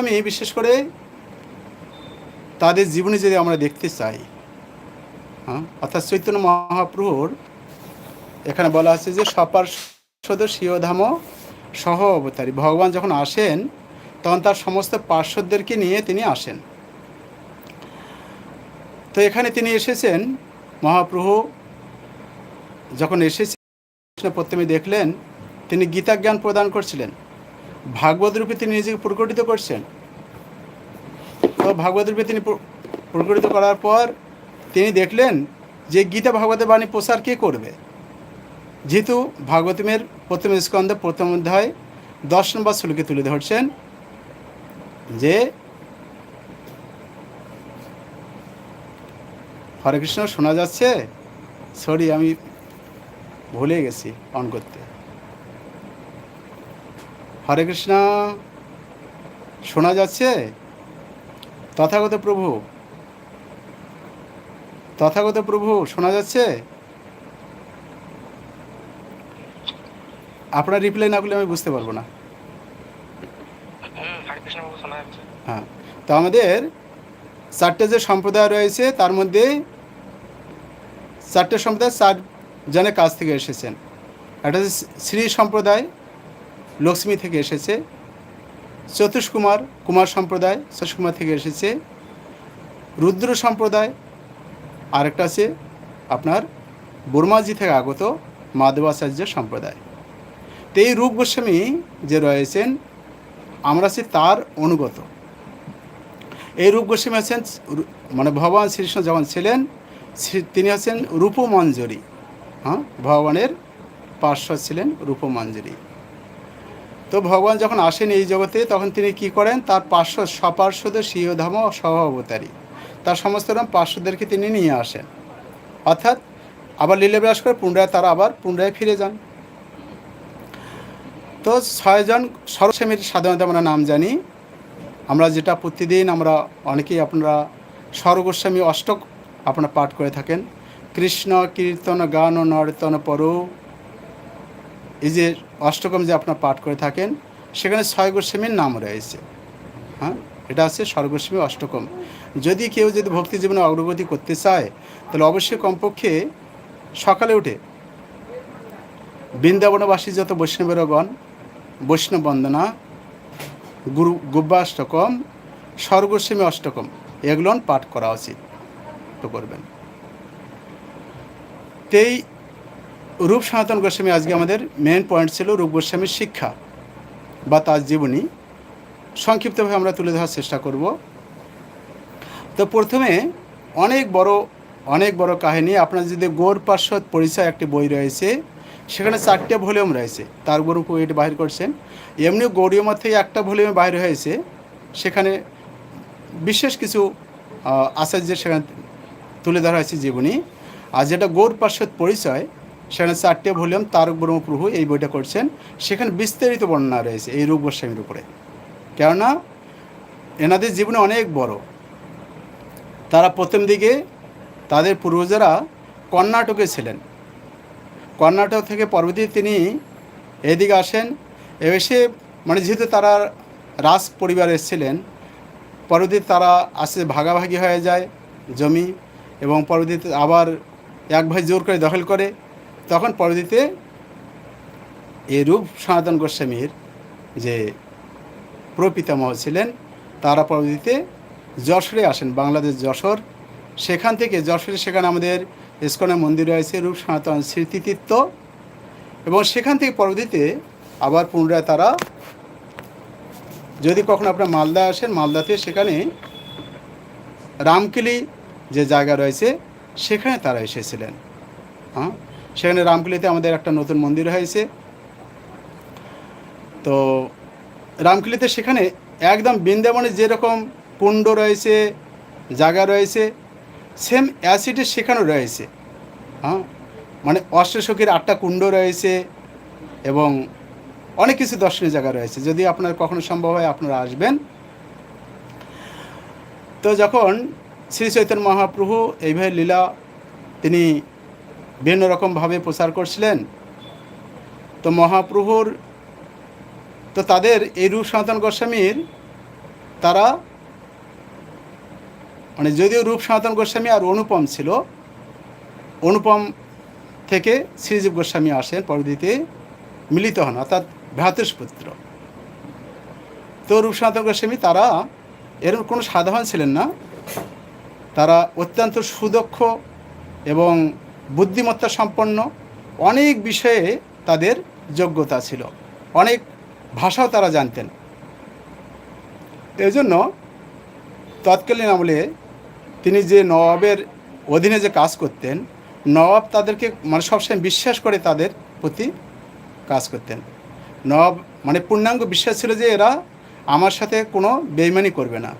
আমি বিশেষ করে তাদের জীবনে যদি আমরা দেখতে চাই হ্যাঁ অর্থাৎ চৈতন্য মহাপ্রভুর এখানে বলা আছে যে সপার সদ শিওধাম সহ অবতারী। ভগবান যখন আসেন, তখন তার সমস্ত পার্শ্বদেরকে নিয়ে তিনি আসেন। তো এখানে তিনি এসেছেন, মহাপ্রভু যখন এসেছেন, প্রথমে দেখলেন, তিনি গীতা জ্ঞান প্রদান করছিলেন। ভাগবত রূপে তিনি নিজেকে প্রকটিত করছেন। তো ভাগবত রূপে তিনি প্রকটিত করার পর তিনি দেখলেন যে গীতা ভাগবতের বাণী প্রসার কে করবে? যেহেতু ভাগবতমের প্রথম স্কন্ধ, প্রথম অধ্যায়, দশ নম্বর শ্লোকে তুলে ধরছেন যে হরে কৃষ্ণ, শোনা যাচ্ছে? সরি আমি ভুলে গেছি অন করতে। হরে কৃষ্ণ। শোনা যাচ্ছে? তথাগত প্রভু। তথাগত প্রভু শোনা যাচ্ছে? আপনার রিপ্লাই না করলে আমি বুঝতে পারব না। যাচ্ছে। হ্যাঁ তো আমাদের চারটে যে সম্প্রদায় রয়েছে তার মধ্যে চারটে সম্প্রদায় চার জনের কাছ থেকে এসেছেন। একটা শ্রী সম্প্রদায় লক্ষ্মী থেকে এসেছে। চতুষ কুমার কুমার সম্প্রদায়, চতুষ কুমার থেকে এসেছে। রুদ্র সম্প্রদায়, আরেকটা আছে আপনার বর্মাজি থেকে আগত মাধবাচার্য সম্প্রদায়। তো এই রূপ গোস্বামী যে রয়েছেন, আমরা আছি তার অনুগত। এই রূপ গোস্বামী আছেন মানে ভগবান শ্রীকৃষ্ণ যখন ছিলেন তিনি হচ্ছেন রূপমঞ্জরি। হ্যাঁ ভগবানের পার্শ্বদ ছিলেন রূপমঞ্জরি। তো ভগবান যখন আসেন এই জগতে, তখন তিনি কি করেন? তার পার্শ্ব সপার্শ্বদ স্বীয়ধাম সহ অবতারী তার সমস্ত রকম পার্শ্বদেরকে তিনি নিয়ে আসেন। অর্থাৎ আবার লীলাবিলাস করে পুনরায় তারা আবার পুনরায় ফিরে যান। তো ছয়জন সরস্বামীর সাধারণত আমরা নাম জানি। আমরা যেটা প্রতিদিন আমরা অনেকেই আপনারা স্বরগোস্বামী অষ্টক আপনারা পাঠ করে থাকেন। কৃষ্ণ কীর্তন গান নর্তন পর এই যে অষ্টকম যে আপনার পাঠ করে থাকেন, সেখানে ছয় গোস্বামীর নাম রয়েছে। হ্যাঁ? এটা আছে স্বরগোস্বামী অষ্টকম। যদি কেউ যদি ভক্তি জীবনে অগ্রগতি করতে চায়, তাহলে অবশ্যই কমপক্ষে সকালে উঠে বৃন্দাবনবাসী যত বৈষ্ণবেরগণ বৈষ্ণব বন্দনা গুরু গুব্বাষ্টকম স্বর্গস্বামী অষ্টকম এগুলো পাঠ করা উচিত। তো করবেন। তো এই রূপ সনাতন গোস্বামী আজকে আমাদের মেন পয়েন্ট ছিল রূপ গোস্বামীর শিক্ষা বা তার জীবনী। সংক্ষিপ্তভাবে আমরা তুলে ধরার চেষ্টা করব। তো প্রথমে অনেক বড় অনেক বড় কাহিনী। আপনার যদি গৌর পার্শ্বদ পরিচয় একটি বই রয়েছে, সেখানে চারটে ভলিউম রয়েছে। তার উপর এটি বাহির করছেন। এমনি গৌরীয়মা থেকে একটা ভলিউমে বাইর হয়েছে। সেখানে বিশেষ কিছু আচার্যের সেখানে তুলে ধরা হয়েছে জীবনী। আর যেটা গৌর পার্শ্বদ পরিচয় সেখানে চারটে ভলিউম, তারক ব্রহ্মপ্রভু এই বইটা করছেন। সেখানে বিস্তারিত বর্ণনা রয়েছে এই রূপ গোস্বামীর উপরে। কেননা, এনাদের জীবনে অনেক বড়। তারা প্রথম দিকে তাদের পূর্বজরা কর্ণাটকে ছিলেন। কর্ণাটক থেকে পরবর্তীতে তিনি এদিকে আসেন। এসে মানে যেহেতু তারা রাজ পরিবারে ছিলেন, পরবর্তীতে তারা আস্তে ভাগাভাগি হয়ে যায় জমি এবং পরবর্তীতে আবার এক ভাই জোর করে দখল করে। তখন পরবর্তীতে এই রূপ সনাতন গোস্বামীর যে প্রপিতামহ ছিলেন, তারা পরবর্তীতে যশোরে আসেন, বাংলাদেশ যশোর। সেখান থেকে যশোরে সেখানে আমাদের ইস্কনের মন্দির রয়েছে, রূপ সনাতন স্মৃতিতীর্থ। এবং সেখান থেকে পরবর্তীতে আবার পুনরায় তারা যদি কখনো আপনার মালদা আসেন, মালদাতে সেখানে রামকিলি যে জায়গা রয়েছে, সেখানে তারা এসেছিলেন। হ্যাঁ সেখানে রামকিলিতে আমাদের একটা নতুন মন্দির হয়েছে। তো রামকিলিতে সেখানে একদম বৃন্দাবনে যেরকম কুণ্ড রয়েছে, জায়গা রয়েছে সেম অ্যাসিডের সেখানেও রয়েছে। হ্যাঁ? মানে অষ্টসখীর আটটা কুণ্ড রয়েছে এবং অনেক কিছু দর্শনীয় জায়গা রয়েছে। যদি আপনার কখনো সম্ভব হয়, আপনারা আসবেন। তো যখন শ্রী চৈতন্য মহাপ্রভু এইভাবে লীলা তিনি বিভিন্ন রকমভাবে প্রচার করছিলেন। তো মহাপ্রভুর, তো তাদের এই রূপ সনাতন গোস্বামীর, তারা মানে যদিও রূপ সনাতন গোস্বামী আর অনুপম ছিল, অনুপম থেকে শ্রীজীব গোস্বামী আসেন, পরবর্তীতে মিলিত হন, অর্থাৎ ভ্রাতুষ্পুত্র। তো রূপ সনাতন গোস্বামী তারা এরকম কোনো সাধারণ ছিলেন না। তারা অত্যন্ত সুদক্ষ এবং বুদ্ধিমত্তা সম্পন্ন, অনেক বিষয়ে তাদের যোগ্যতা ছিল। অনেক ভাষাও তারা জানতেন। এজন্য তৎকালীন আমলে তিনি যে নবাবের অধীনে যে কাজ করতেন, নবাব তাদেরকে মানে সবসময় বিশ্বাস করে তাদের প্রতি কাজ করতেন। নবাব মানে পূর্ণাঙ্গ বিশ্বাস ছিল যে এরা আমার সাথে কোনো বেইমানি করবে না।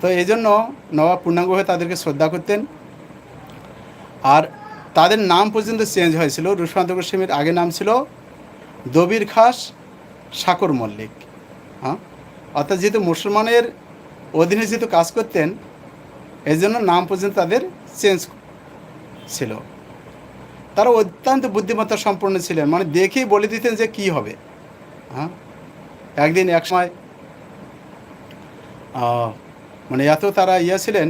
তো এই জন্য নবাব পূর্ণাঙ্গভাবে তাদেরকে শ্রদ্ধা করতেন। তাদের নাম পর্যন্ত চেঞ্জ হয়েছিল। রুশান্ত গোস্বামীর আগে নাম ছিল দবির খাস, সাকর মল্লিক। হ্যাঁ? অর্থাৎ যেহেতু মুসলমানের অধীনে যেহেতু কাজ করতেন এই জন্য নাম পর্যন্ত তাদের চেঞ্জ ছিল। তারা অত্যন্ত বুদ্ধিমত্তা সম্পন্ন ছিলেন। মানে দেখেই বলে দিতেন যে কি হবে। হ্যাঁ? একদিন এক সময় মানে এত তারা ইয়ে ছিলেন,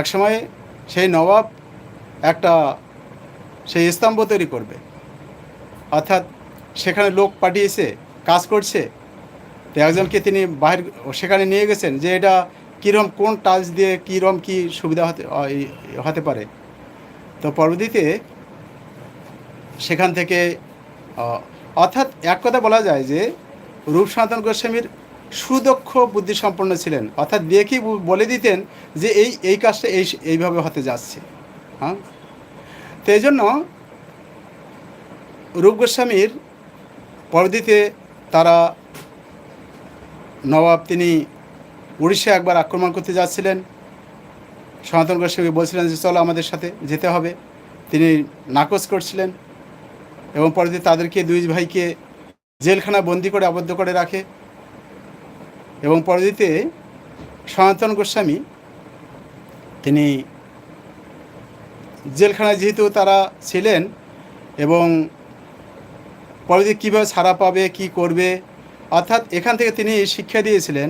এক সময় সেই নবাব একটা সেই স্তম্ভ তৈরি করবে। অর্থাৎ সেখানে লোক পাঠিয়েছে, কাজ করছে, তো একজনকে তিনি বাহির, সেখানে নিয়ে গেছেন যে এটা কীরকম কোন টাচ দিয়ে কীরকম কী সুবিধা হতে হতে পারে। তো পরবর্তীতে সেখান থেকে অর্থাৎ এক কথা বলা যায় যে রূপ সনাতন গোস্বামীর সুদক্ষ বুদ্ধিসম্পন্ন ছিলেন। অর্থাৎ দেখি বলে দিতেন যে এই এই কাজটা এই, এইভাবে হতে যাচ্ছে। হ্যাঁ? তো এই জন্য রূপ গোস্বামীর পরবর্তীতে তারা নবাব, তিনি উড়িষ্যা একবার আক্রমণ করতে যাচ্ছিলেন। সনাতন গোস্বামী বলছিলেন যে, চলো আমাদের সাথে যেতে হবে। তিনি নাকচ করছিলেন এবং পরবর্তী তাদেরকে দুই ভাইকে জেলখানা বন্দি করে আবদ্ধ করে রাখে। এবং পরবর্তীতে সনাতন গোস্বামী, তিনি জেলখানায় যেহেতু তারা ছিলেন এবং পরবর্তী কীভাবে ছাড়া পাবে, কি করবে, অর্থাৎ এখান থেকে তিনি শিক্ষা দিয়েছিলেন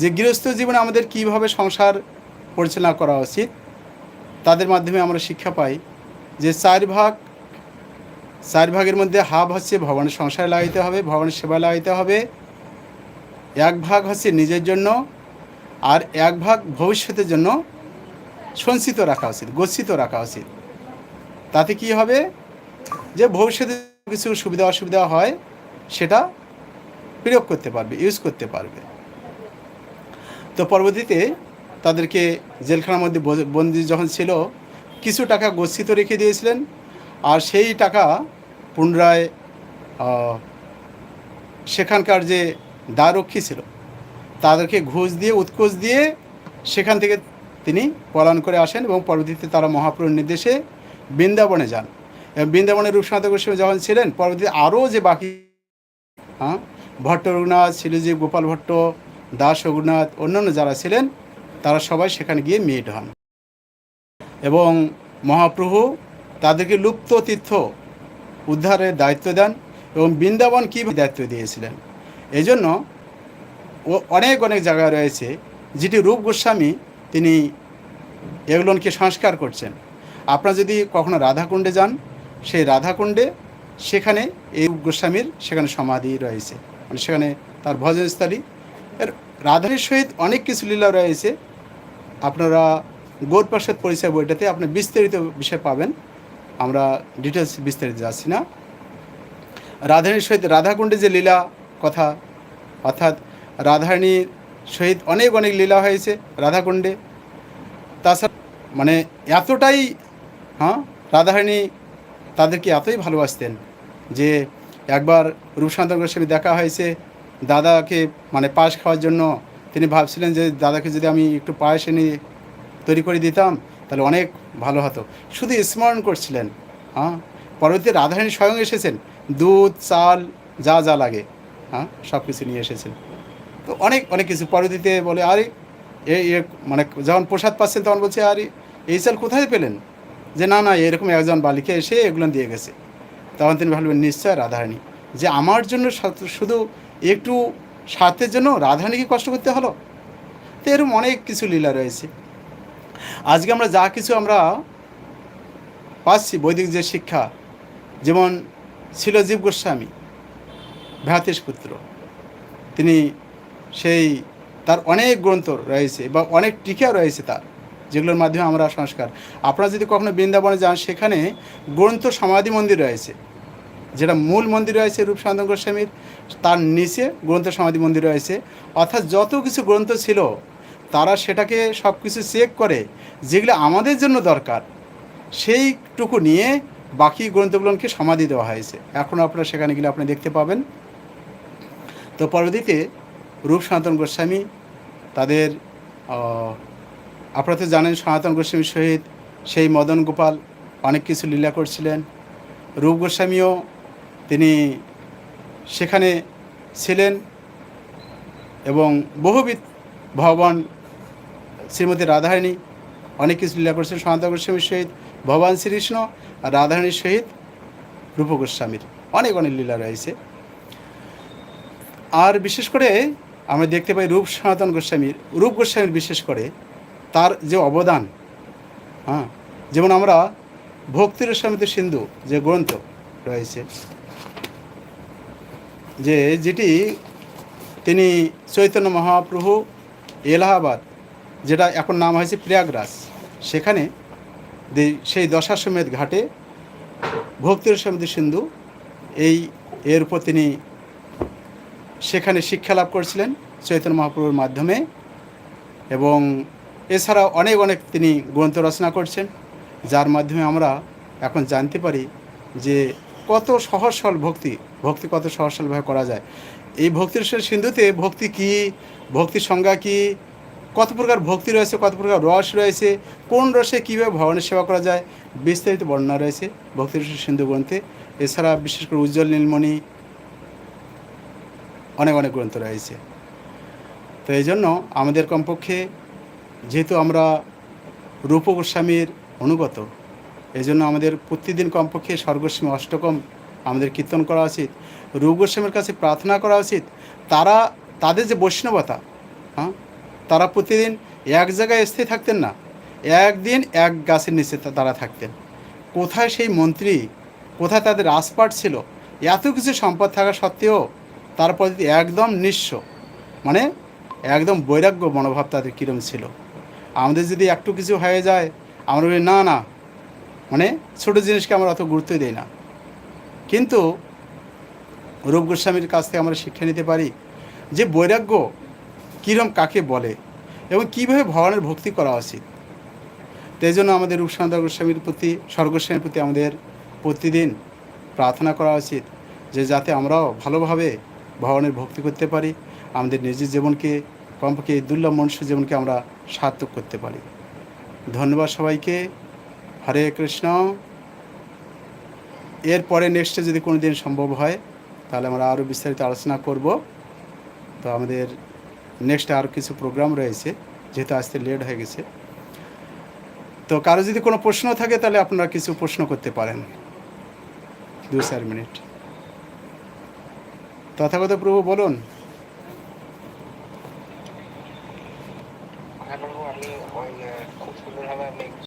যে গৃহস্থ জীবনে আমাদের কীভাবে সংসার পরিচালনা করা উচিত, তাদের মাধ্যমে আমরা শিক্ষা পাই যে চার ভাগ, চার ভাগের মধ্যে হাফ হচ্ছে ভগবানের সংসারে লাগাইতে হবে, ভগবানের সেবা লাগাইতে হবে, এক ভাগ হচ্ছে নিজের জন্য আর এক ভাগ ভবিষ্যতের জন্য সঞ্চিত রাখা উচিত, গচ্ছিত রাখা উচিত। তাতে কি হবে? যে ভবিষ্যতে কিছু সুবিধা অসুবিধা হয়, সেটা প্রয়োগ করতে পারবে ইউজ করতে পারবে। তো পরবর্তীতে তাদেরকে জেলখানার মধ্যে বন্দি যখন ছিল, কিছু টাকা গচ্ছিত রেখে দিয়েছিলেন। আর সেই টাকা পুনরায় সেখানকার যে দ্বারক্ষী ছিল, তাদেরকে ঘুষ দিয়ে উৎকোচ দিয়ে সেখান থেকে তিনি পলায়ন করে আসেন এবং পরবর্তীতে তারা মহাপ্রভুর নির্দেশে বৃন্দাবনে যান। এবং বৃন্দাবনে রূপসনাথ গোস্বামী যখন ছিলেন, পরবর্তীতে আরও যে বাকি হ্যাঁ ভট্ট রঘুনাথ শিলজীব গোপাল ভট্ট, দাস রঘুনাথ, অন্যান্য যারা ছিলেন, তারা সবাই সেখানে গিয়ে মিট হন। এবং মহাপ্রভু তাদেরকে লুপ্ত তীর্থ উদ্ধারের দায়িত্ব দেন এবং বৃন্দাবন কী দায়িত্ব দিয়েছিলেন। এই জন্য অনেক অনেক জায়গা রয়েছে, যেটি রূপ গোস্বামী তিনি এগুলোকে সংস্কার করছেন? আপনারা যদি কখনো রাধাকুণ্ডে যান, সেই রাধাকুণ্ডে সেখানে এই গোস্বামীর সেখানে সমাধি রয়েছে। মানে সেখানে তার ভজনস্থলী। এর রাধার সহিত অনেক কিছু লীলা রয়েছে। আপনারা গৌরপ্রসাদ পরিচয় বইটাতে আপনি বিস্তারিত বিষয় পাবেন। আমরা ডিটেলস বিস্তারিত যাচ্ছি না। রাধারানীর সহিত রাধাকুণ্ডে যে লীলা কথা, অর্থাৎ রাধারানীর সহিত অনেক অনেক লীলা হয়েছে রাধাকুণ্ডে। তাছাড়া মানে এতটাই হ্যাঁ রাধারানী তাদেরকে এতই ভালোবাসতেন যে একবার রূপশান্ত গোস্বামী দেখা হয়েছে, দাদাকে মানে পায়েস খাওয়ার জন্য তিনি ভাবছিলেন যে দাদাকে যদি আমি একটু পায়েস এনে তৈরি করে দিতাম, তাহলে অনেক ভালো হতো। শুধু স্মরণ করছিলেন হ্যাঁ পরবর্তী রাধারানী স্বয়ং এসেছেন, দুধ, চাল, যা যা লাগে হ্যাঁ সব কিছু নিয়ে এসেছেন। তো অনেক অনেক কিছু। পরবর্তীতে বলে, আরে এ- মানে যখন প্রসাদ পাচ্ছেন তখন বলছে, আরে, এই চাল কোথায় পেলেন? যে, না না, এরকম একজন বালিকা এসে এগুলো দিয়ে গেছে। তখন তিনি ভাবলেন, নিশ্চয় রাধারানী, যে আমার জন্য শুধু একটু স্বার্থের জন্য রাধারানীকে কষ্ট করতে হলো? তো এরকম অনেক কিছু লীলা রয়েছে। আজকে আমরা যা কিছু আমরা পাচ্ছি, বৈদিক যে শিক্ষা, যেমন ছিল জীব গোস্বামী ভ্রাতেশ পুত্র তিনি সেই তার অনেক গ্রন্থ রয়েছে বা অনেক টিকা রয়েছে তার, যেগুলোর মাধ্যমে আমরা সংস্কার। আপনারা যদি কখনো বৃন্দাবনে যান, সেখানে গ্রন্থ সমাধি মন্দির রয়েছে, যেটা মূল মন্দির রয়েছে রূপসান্দন গোস্বামীর তার নিচে গ্রন্থ সমাধি মন্দির রয়েছে। অর্থাৎ যত কিছু গ্রন্থ ছিল, তারা সেটাকে সব কিছু চেক করে, যেগুলো আমাদের জন্য দরকার, সেইটুকু নিয়ে বাকি গ্রন্থগুলোকে সমাধি দেওয়া হয়েছে। এখন আপনারা সেখানে গেলে আপনি দেখতে পাবেন। তো পরবর্তীতে রূপ সনাতন গোস্বামী, তাদের আপনারা তো জানেন সনাতন গোস্বামীর সহিত সেই মদন গোপাল অনেক কিছু লীলা করছিলেন। রূপ গোস্বামীও তিনি সেখানে ছিলেন এবং বহুবিধ ভগবান শ্রীমতী রাধারানী অনেক কিছু লীলা করেছেন সনাতন গোস্বামীর সহিত, ভগবান শ্রীকৃষ্ণ আর রাধারানীর সহিত রূপ গোস্বামীর অনেক অনেক লীলা রয়েছে। আর বিশেষ করে আমরা দেখতে পাই রূপ সনাতন গোস্বামীর রূপ গোস্বামীর বিশেষ করে তার যে অবদান হ্যাঁ? যেমন আমরা ভক্তির সমিত সিন্ধু যে গ্রন্থ রয়েছে, যে যেটি তিনি চৈতন্য মহাপ্রভু এলাহাবাদ, যেটা এখন নাম হয়েছে প্রয়াগরাজ, সেখানে সেই দশাশ্বমেধ ঘাটে ভক্তির সমিতি সিন্ধু এই এর উপর তিনি সেখানে শিক্ষা লাভ করেছিলেন চৈতন্য মহাপ্রভুর মাধ্যমে। এবং এছাড়াও অনেক অনেক তিনি গ্রন্থ রচনা করছেন, যার মাধ্যমে আমরা এখন জানতে পারি যে কত সহজ সরল ভক্তি ভক্তি কত সহজ সরলভাবে করা যায়। এই ভক্তির সিন্ধুতে ভক্তি কি, ভক্তির সংজ্ঞা কি, কত প্রকার ভক্তি রয়েছে, কত প্রকার রস রয়েছে, কোন রসে কীভাবে ভগবানের সেবা করা যায়, বিস্তারিত বর্ণনা রয়েছে ভক্তির সিন্ধু গ্রন্থে। এছাড়া বিশেষ করে উজ্জ্বল নীলমণি অনেক অনেক গ্রন্থ রয়েছে। তো এই জন্য আমাদের কমপক্ষে যেহেতু আমরা রূপ গোস্বামীর অনুগত, এই জন্য আমাদের প্রতিদিন কমপক্ষে স্বর্গোস্বামী অষ্টকম আমাদের কীর্তন করা উচিত, রূপ গোস্বামীর কাছে প্রার্থনা করা উচিত, তারা, তাদের যে বৈষ্ণবতা হ্যাঁ তারা প্রতিদিন এক জায়গায় স্থির থাকতেন না, একদিন এক গাছের নিচে তারা থাকতেন। কোথায় সেই মন্ত্রী, কোথায় তাদের রাজপাট ছিল, এত কিছু সম্পদ থাকা সত্ত্বেও তারপর একদম নিঃস্ব। মানে একদম বৈরাগ্য মনোভাব তাদের কীরম ছিল। আমাদের যদি একটু কিছু হয়ে যায়, আমরা বলি, না না। মানে ছোটো জিনিসকে আমরা অত গুরুত্ব দিই না। কিন্তু রূপ গোস্বামীর কাছ থেকে আমরা শিক্ষা নিতে পারি যে বৈরাগ্য কীরম কাকে বলে এবং কীভাবে ভগবানের ভক্তি করা উচিত। তো এই জন্য আমাদের রূপসান্দা গোস্বামীর প্রতি, স্বর্গোস্বামীর প্রতি আমাদের প্রতিদিন প্রার্থনা করা উচিত যে যাতে আমরাও ভালোভাবে ভগবানের ভক্তি করতে পারি, আমাদের নিজের জীবনকে, কমপক্ষে দুর্লভ মনুষ্য জীবনকে আমরা সার্থক করতে পারি। ধন্যবাদ সবাইকে। হরে কৃষ্ণ। এরপরে নেক্সটে যদি কোনো দিন সম্ভব হয়, তাহলে আমরা আরও বিস্তারিত আলোচনা করব। তো আমাদের নেক্সট আরও কিছু প্রোগ্রাম রয়েছে, যেহেতু আসতে লেট হয়ে গেছে। তো কারও যদি কোনো প্রশ্ন থাকে, তাহলে আপনারা কিছু প্রশ্ন করতে পারেন। দু চার মিনিট। তথাগত প্রভু বলুন।